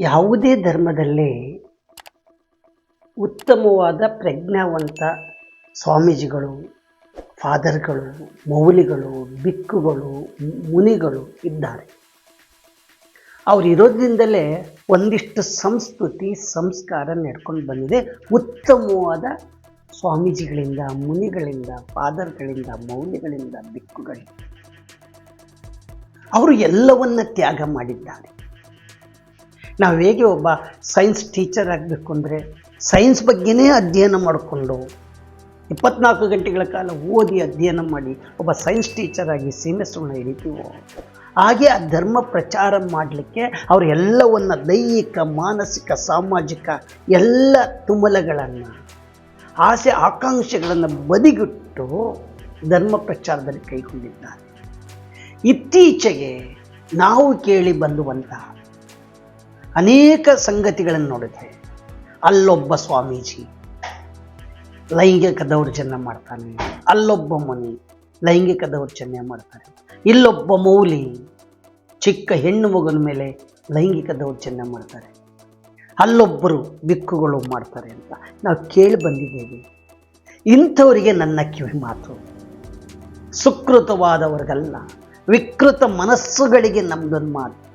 ಯಾವುದೇ ಧರ್ಮದಲ್ಲಿ ಉತ್ತಮವಾದ ಪ್ರಜ್ಞಾವಂತ ಸ್ವಾಮೀಜಿಗಳು, ಫಾದರ್ಗಳು, ಮೌಲಿಗಳು, ಬಿಕ್ಕುಗಳು, ಮುನಿಗಳು ಇದ್ದಾರೆ. ಅವ್ರು ಇರೋದ್ರಿಂದಲೇ ಒಂದಿಷ್ಟು ಸಂಸ್ಕೃತಿ, ಸಂಸ್ಕಾರ ನಡ್ಕೊಂಡು ಬಂದಿದೆ. ಉತ್ತಮವಾದ ಸ್ವಾಮೀಜಿಗಳಿಂದ, ಮುನಿಗಳಿಂದ, ಫಾದರ್ಗಳಿಂದ, ಮೌಲಿಗಳಿಂದ, ಬಿಕ್ಕುಗಳಿಂದ. ಅವರು ಎಲ್ಲವನ್ನ ತ್ಯಾಗ ಮಾಡಿದ್ದಾರೆ. ನಾವು ಹೇಗೆ ಒಬ್ಬ ಸೈನ್ಸ್ ಟೀಚರ್ ಆಗಬೇಕು ಅಂದರೆ ಸೈನ್ಸ್ ಬಗ್ಗೆನೇ ಅಧ್ಯಯನ ಮಾಡಿಕೊಂಡು ಇಪ್ಪತ್ನಾಲ್ಕು ಗಂಟೆಗಳ ಕಾಲ ಓದಿ ಅಧ್ಯಯನ ಮಾಡಿ ಒಬ್ಬ ಸೈನ್ಸ್ ಟೀಚರ್ ಆಗಿ ಸೀಮೆಸ್ಟರ್ನ ಹಿಡಿತೀವೋ? ಹಾಗೆ ಆ ಧರ್ಮ ಪ್ರಚಾರ ಮಾಡಲಿಕ್ಕೆ ಅವರು ಎಲ್ಲವನ್ನು ದೈಹಿಕ, ಮಾನಸಿಕ, ಸಾಮಾಜಿಕ ಎಲ್ಲ ತುಮಲಗಳನ್ನು, ಆಸೆ, ಆಕಾಂಕ್ಷೆಗಳನ್ನು ಬದಿಗಿಟ್ಟು ಧರ್ಮ ಪ್ರಚಾರದಲ್ಲಿ ಕೈಗೊಂಡಿದ್ದಾರೆ. ಇತ್ತೀಚೆಗೆ ನಾವು ಕೇಳಿ ಬಂದುವಂತಹ ಅನೇಕ ಸಂಗತಿಗಳನ್ನು ನೋಡಿದೆ ಅಲ್ಲೊಬ್ಬ ಸ್ವಾಮೀಜಿ ಲೈಂಗಿಕ ದೌರ್ಜನ್ಯ ಮಾಡ್ತಾನೆ. ಅಲ್ಲೊಬ್ಬ ಮುನಿ ಲೈಂಗಿಕ ದೌರ್ಜನ್ಯ ಮಾಡ್ತಾರೆ. ಇಲ್ಲೊಬ್ಬ ಮೌಲಿ ಚಿಕ್ಕ ಹೆಣ್ಣು ಮಗನ ಮೇಲೆ ಲೈಂಗಿಕ ದೌರ್ಜನ್ಯ ಮಾಡ್ತಾರೆ. ಅಲ್ಲೊಬ್ಬರು ಬಿಕ್ಕುಗಳು ಮಾಡ್ತಾರೆ ಅಂತ ನಾವು ಕೇಳಿ ಬಂದಿದ್ದೇವೆ. ಇಂಥವರಿಗೆ ನನ್ನ ಕಿವಿ ಮಾತು. ಸುಕೃತವಾದವ್ರಿಗಲ್ಲ. ವಿಕೃತ ಮನಸ್ಸುಗಳಿಗೆ ನಮ್ದೊಂದು ಮಾತು.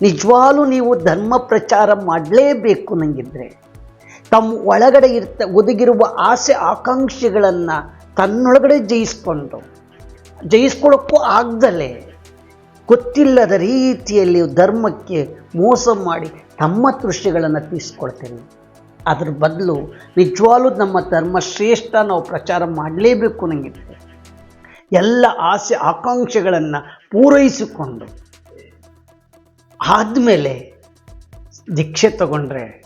ನಿಜವಾಗ್ಲೂ ನೀವು ಧರ್ಮ ಪ್ರಚಾರ ಮಾಡಲೇಬೇಕು ನನಗಿದ್ರೆ ತಮ್ಮ ಒಳಗಡೆ ಇರ್ತ, ಒದಗಿರುವ ಆಸೆ ಆಕಾಂಕ್ಷೆಗಳನ್ನು ತನ್ನೊಳಗಡೆ ಜಯಿಸ್ಕೊಂಡು ಜಯಿಸ್ಕೊಳ್ಳೋಕ್ಕೂ ಆಗ್ದಲೇ ಗೊತ್ತಿಲ್ಲದ ರೀತಿಯಲ್ಲಿ ಧರ್ಮಕ್ಕೆ ಮೋಸ ಮಾಡಿ ತಮ್ಮ ದೃಶ್ಯಗಳನ್ನು ತೀರಿಸ್ಕೊಳ್ತೇನೆ ಅದ್ರ ಬದಲು ನಿಜವಾಗ್ಲೂ ನಮ್ಮ ಧರ್ಮ ಶ್ರೇಷ್ಠ ನಾವು ಪ್ರಚಾರ ಮಾಡಲೇಬೇಕು ನನಗಿದ್ರೆ ಎಲ್ಲ ಆಸೆ ಆಕಾಂಕ್ಷೆಗಳನ್ನು ಪೂರೈಸಿಕೊಂಡು ಆದಮೇಲೆ ದೀಕ್ಷೆ ತಗೊಂಡ್ರೆ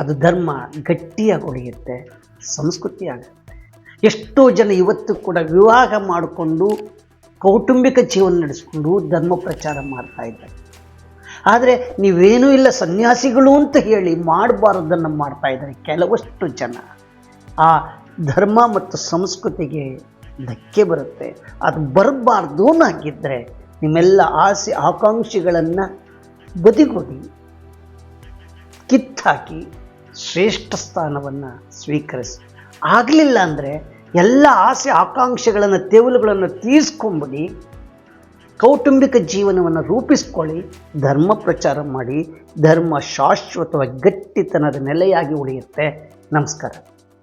ಅದು ಧರ್ಮ ಗಟ್ಟಿಯಾಗಿ ಉಳಿಯುತ್ತೆ ಸಂಸ್ಕೃತಿ ಆಗುತ್ತೆ ಎಷ್ಟೋ ಜನ ಇವತ್ತು ಕೂಡ ವಿವಾಹ ಮಾಡಿಕೊಂಡು ಕೌಟುಂಬಿಕ ಜೀವನ ನಡೆಸ್ಕೊಂಡು ಧರ್ಮ ಪ್ರಚಾರ ಮಾಡ್ತಾ ಇದ್ದಾರೆ. ಆದರೆ ನೀವೇನೂ ಇಲ್ಲ ಸನ್ಯಾಸಿಗಳು ಅಂತ ಹೇಳಿ ಮಾಡಬಾರ್ದನ್ನು ಮಾಡ್ತಾ ಇದ್ದಾರೆ ಕೆಲವಷ್ಟು ಜನ. ಆ ಧರ್ಮ ಮತ್ತು ಸಂಸ್ಕೃತಿಗೆ ಧಕ್ಕೆ ಬರುತ್ತೆ. ಅದು ಬರಬಾರ್ದು ಆಗಿದ್ದರೆ ನಿಮ್ಮೆಲ್ಲ ಆಸೆ, ಆಕಾಂಕ್ಷೆಗಳನ್ನು ಬದಿಗೊಡಿ, ಕಿತ್ತಾಕಿ ಶ್ರೇಷ್ಠ ಸ್ಥಾನವನ್ನು ಸ್ವೀಕರಿಸಿ. ಆಗಲಿಲ್ಲ ಅಂದರೆ ಎಲ್ಲ ಆಸೆ ಆಕಾಂಕ್ಷೆಗಳನ್ನು ತೇವಲುಗಳನ್ನು ತೀರಿಸ್ಕೊಂಬಿಡಿ, ಕೌಟುಂಬಿಕ ಜೀವನವನ್ನು ರೂಪಿಸ್ಕೊಳ್ಳಿ, ಧರ್ಮ ಪ್ರಚಾರ ಮಾಡಿ, ಧರ್ಮ ಶಾಶ್ವತವಾಗಿ ಗಟ್ಟಿತನದ ನೆಲೆಯಾಗಿ ಉಳಿಯುತ್ತೆ. ನಮಸ್ಕಾರ.